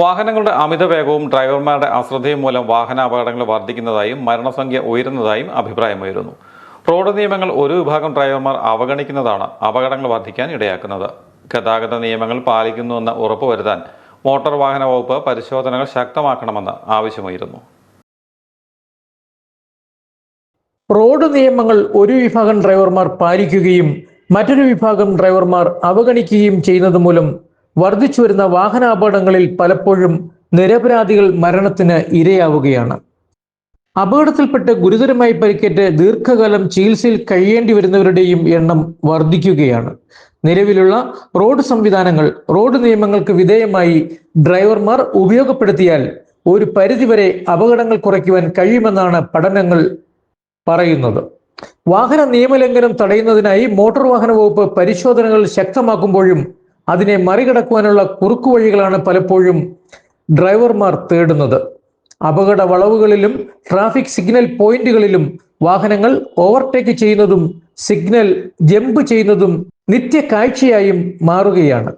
വാഹനങ്ങളുടെ അമിത വേഗവും ഡ്രൈവർമാരുടെ അശ്രദ്ധയും മൂലം വാഹന അപകടങ്ങൾ വർദ്ധിക്കുന്നതായും മരണസംഖ്യ ഉയരുന്നതായും അഭിപ്രായമുയരുന്നു. റോഡ് നിയമങ്ങൾ ഒരു വിഭാഗം ഡ്രൈവർമാർ അവഗണിക്കുന്നതാണ് അപകടങ്ങൾ വർദ്ധിക്കാൻ ഇടയാക്കുന്നത്. ഗതാഗത നിയമങ്ങൾ പാലിക്കുന്നുവെന്ന് ഉറപ്പുവരുത്താൻ മോട്ടോർ വാഹന വകുപ്പ് പരിശോധനകൾ ശക്തമാക്കണമെന്ന് ആവശ്യമുയരുന്നു. റോഡ് നിയമങ്ങൾ ഒരു വിഭാഗം ഡ്രൈവർമാർ പാലിക്കുകയും മറ്റൊരു വിഭാഗം ഡ്രൈവർമാർ അവഗണിക്കുകയും ചെയ്യുന്നത് മൂലം വർദ്ധിച്ചു വരുന്ന വാഹനാപകടങ്ങളിൽ പലപ്പോഴും നിരപരാധികൾ മരണത്തിന് ഇരയാവുകയാണ്. അപകടത്തിൽപ്പെട്ട് ഗുരുതരമായി പരിക്കേറ്റ് ദീർഘകാലം ചികിത്സയിൽ കഴിയേണ്ടി വരുന്നവരുടെയും എണ്ണം വർദ്ധിക്കുകയാണ്. നിലവിലുള്ള റോഡ് സംവിധാനങ്ങൾ റോഡ് നിയമങ്ങൾക്ക് വിധേയമായി ഡ്രൈവർമാർ ഉപയോഗപ്പെടുത്തിയാൽ ഒരു പരിധിവരെ അപകടങ്ങൾ കുറയ്ക്കുവാൻ കഴിയുമെന്നാണ് പഠനങ്ങൾ പറയുന്നത്. വാഹന നിയമലംഘനം തടയുന്നതിനായി മോട്ടോർ വാഹന വകുപ്പ് പരിശോധനകൾ ശക്തമാക്കുമ്പോഴും അതിനെ മറികടക്കുവാനുള്ള കുറുക്കുവഴികളാണ് പലപ്പോഴും ഡ്രൈവർമാർ തേടുന്നത്. അപകട വളവുകളിലും ട്രാഫിക് സിഗ്നൽ പോയിന്റുകളിലും വാഹനങ്ങൾ ഓവർടേക്ക് ചെയ്യുന്നതും സിഗ്നൽ ജമ്പ് ചെയ്യുന്നതും നിത്യ കാഴ്ചയായും മാറുകയാണ്.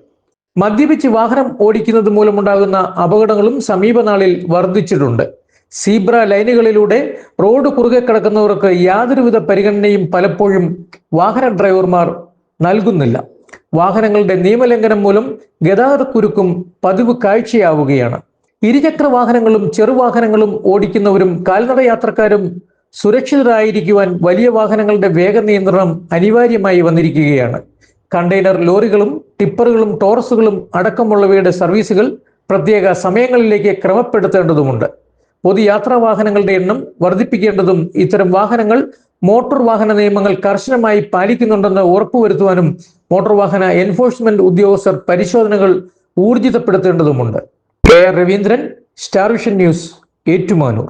മദ്യപിച്ച് വാഹനം ഓടിക്കുന്നത് മൂലമുണ്ടാകുന്ന അപകടങ്ങളും സമീപനാളിൽ വർദ്ധിച്ചിട്ടുണ്ട്. സീബ്ര ലൈനുകളിലൂടെ റോഡ് കുറുകെ കിടക്കുന്നവർക്ക് യാതൊരുവിധ പരിഗണനയും പലപ്പോഴും വാഹന ഡ്രൈവർമാർ നൽകുന്നില്ല. വാഹനങ്ങളുടെ നിയമലംഘനം മൂലം ഗതാഗതക്കുരുക്കും പതിവ് കാഴ്ചയാവുകയാണ്. ഇരുചക്ര വാഹനങ്ങളും ചെറുവാഹനങ്ങളും ഓടിക്കുന്നവരും കാൽനട യാത്രക്കാരും സുരക്ഷിതരായിരിക്കുവാൻ വലിയ വാഹനങ്ങളുടെ വേഗ നിയന്ത്രണം അനിവാര്യമായി വന്നിരിക്കുകയാണ്. കണ്ടെയ്നർ ലോറികളും ടിപ്പറുകളും ടോറസുകളും അടക്കമുള്ളവയുടെ സർവീസുകൾ പ്രത്യേക സമയങ്ങളിലേക്ക് ക്രമപ്പെടുത്തേണ്ടതുണ്ട് പൊതുയാത്രാ വാഹനങ്ങളുടെ എണ്ണം വർദ്ധിപ്പിക്കേണ്ടതും ഇത്തരം വാഹനങ്ങൾ മോട്ടോർ വാഹന നിയമങ്ങൾ കർശനമായി പാലിക്കുന്നുണ്ടെന്ന് ഉറപ്പുവരുത്തുവാനും മോട്ടോർ വാഹന എൻഫോഴ്സ്മെന്റ് ഉദ്യോഗസ്ഥർ പരിശോധനകൾ ഊർജിതപ്പെടുത്തേണ്ടതുമുണ്ട്. Raveendran star vision news Ettumanoor.